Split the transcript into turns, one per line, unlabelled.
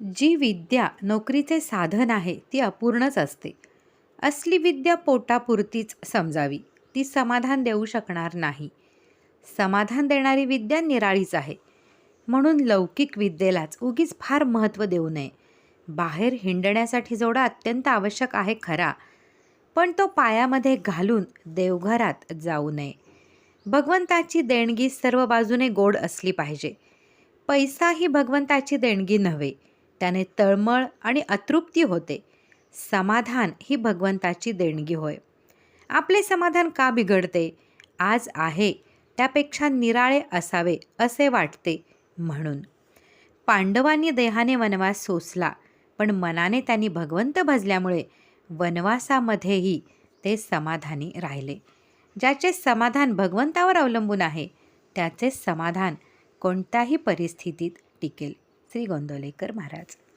जी विद्या नोकरीचे साधन आहे ती अपूर्णच असते. असली विद्या पोटापुरतीच समजावी ती समाधान देऊ शकणार नाही. समाधान देणारी विद्या निराळीच आहे. म्हणून लौकिक विद्येलाच उगीच फार महत्त्व देऊ नये. बाहेर हिंडण्यासाठी जोडा अत्यंत आवश्यक आहे खरा पण तो पायामध्ये घालून देवघरात जाऊ नये. भगवंताची देणगी सर्व बाजूने गोड असली पाहिजे. पैसा ही भगवंताची देणगी नव्हे. त्याने तळमळ आणि अतृप्ती होते. समाधान ही भगवंताची देणगी होय. आपले समाधान का बिघडते? आज आहे त्यापेक्षा निराळे असावे असे वाटते म्हणून. पांडवांनी देहाने वनवास सोसला पण मनाने त्यांनी भगवंत भजल्यामुळे वनवासामध्येही ते समाधानी राहिले. ज्याचे समाधान भगवंतावर अवलंबून आहे त्याचे समाधान कोणत्याही परिस्थितीत टिकेल. श्री गोंदवलेकर महाराज.